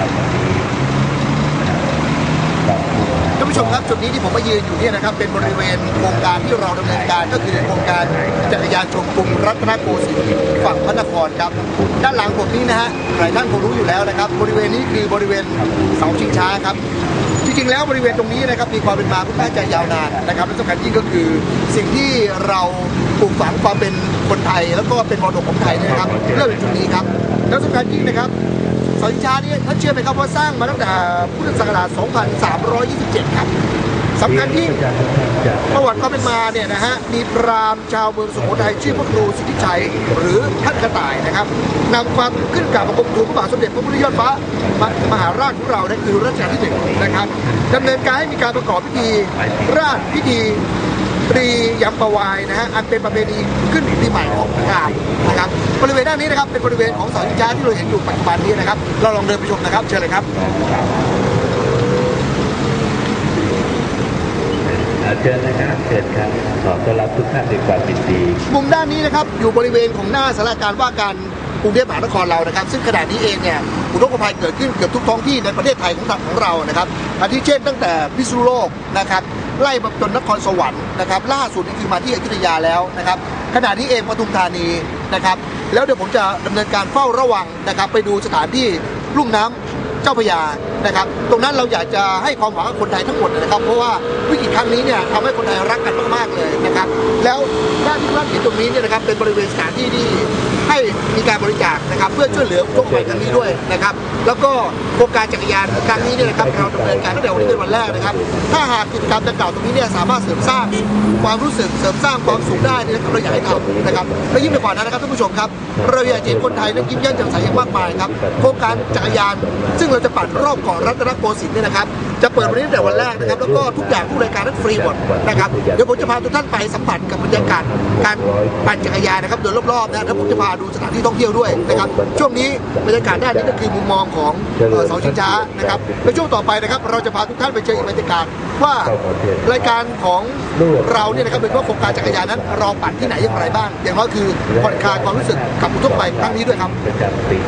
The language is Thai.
นะครับวันนี้ขอบคุณท่านผู้ชมครับจุดนี้ที่ผมมายืนอยู่เนี่ยนะครับเป็นบริเวณโครงการที่เราดำเนินการก็คือโครงการจักรยานชมกรุงรัตนโกสินทร์ฝั่งพระนครครับ ด้านหลังผมนี้นะฮะหลายท่านคงรู้อยู่แล้วนะครับ บริเวณนี้คือบริเวณเสาชิงช้าครับ จริงๆแล้วบริเวณตรงนี้นะครับมีความเป็นมาค่อนข้างจะยาวนานนะครับและสำคัญยิ่งก็คือสิ่งที่เราปลูกฝังความเป็นคนไทย แล้วก็เป็นมรดกของไทยเนยนะครับเริ่มจากจุดนี้ครับแล้วสำคัญยิ่งนะครับ เสาชิงช้านี้ท่านเชื่อไหมครับว่าสร้างมาตั้งแต่พุทธศักราช 2327 ครับสำคัญยิ่งประวัติความเป็นมาเนี่ยนะฮะมีพราหมณ์ชาวเมืองสุโขทัยชื่อพระครูสิทธิชัยหรือท่านกระต่ายนะครับนำความขึ้นกราบบังคมทูลพระบาทสมเด็จพระพุทธยอดฟ้ามมหาราชของเราเนี่ยคือรัชกาลที่หนึ่งนะครับดำเนินการให้มีการประกอบพิธีราชพิธีตรียำประวายนะฮะอันเป็นประเพณีขึ้นปีใหม่ของพราหมณ์นะค รับบริเวณด้านนี้นะครับเป็นบริเวณของเสาชิงช้าที่เราเห็นอยู่ปัจจุบันนี้นะครับ เราลองเดินไปชมนะครับ เชิญเลยครับอ่าเชิญนะครับเชิญครับขอต้อนรับทุกท่านด้วยความยินดีมุมด้านนี้นะครับอยู่บริเวณของหน้าสารการว่าการกรุงเทพมหานครเรานะครับ ซึ่งขณะนี้เองเนี่ยอุทกภัยเกิดขึ้นเกือบทุกท้องที่ในประเทศไทยของของเรานะครับอาทิเช่นตั้งแต่พิษณุโลกนะครับ ไล่มาจนนครสวรรค์นะครับล่าสุดนี่คือมาที่อยุธยาแล้วนะครับขณะนี้เองปทุมธานีนะครับแล้วเดี๋ยวผมจะดำเนินการเฝ้าระวังนะครับไปดูสถานที่ลุ่มน้ำเจ้าพยานะครับตรงนั้นเราอยากจะให้ความหวังกับคนไทยทั้งหมดนะครับ เพราะว่าวิกฤตครั้งนี้เนี่ยทำให้คนไทยรักกันมากๆเลยนะครับ แล้วด้านที่ท่านเห็นตรงนี้เนี่ยนะครับเป็นบริเวณสถานที่ที่ ให้มีการบริจาคนะครับ เพื่อช่วยเหลือทุกคนครั้งนี้ด้วยนะครับ แล้วก็โครงการจักรยานครั้งนี้เนี่ยนะครับเราดำเนินการตั้งแต่วันนี้เป็นวันแรกนะครับ ถ้าหากกิจกรรมดังกล่าวตรงนี้เนี่ยสามารถเสริมสร้างความรู้สึกเสริมสร้างความสุขได้เนี่ยเราอยากให้ทำนะครับและยิ่งไปกว่านั้นนะครับท่านผู้ชมครับเราอยากจะเห็นคนไทยนั้นยิ้มแย้มแจ่มใสอย่างมากมายครับโครงการจักรยาน ซึ่งเราจะปั่นรอบเกาะรัตนโกสินทร์เนี่ยนะครับจะเปิดวันนี้ตั้งแต่วันแรกนะครับแล้วก็ทุกอย่างทุกรายการนั้นฟรีหมดนะครับเดี๋ยวผมจะพาทุกท่านไปสัมผัสกับบรรยากาศการปั่นจักรยานนะครับโดยรอบๆนะแล้วผมจะพาดูสถานที่ท่องเที่ยวด้วยนะครับ ช่วงนี้บรรยากาศด้านนี้ก็คือมุมมองของเอ่อเสาชิงช้านะครับในช่วงต่อไปนะครับ เราจะพาทุกท่านไปเจออีกบรรยากาศว่ารายการของเราเนี่ยนะครับเป็นว่าโครงการจักรยานนั้นเราปั่นที่ไหนอย่างไรบ้าง อย่างน้อยคือผ่อนคลายความรู้สึกกับอุทกภัยครั้งนี้ด้วยครับประจำปี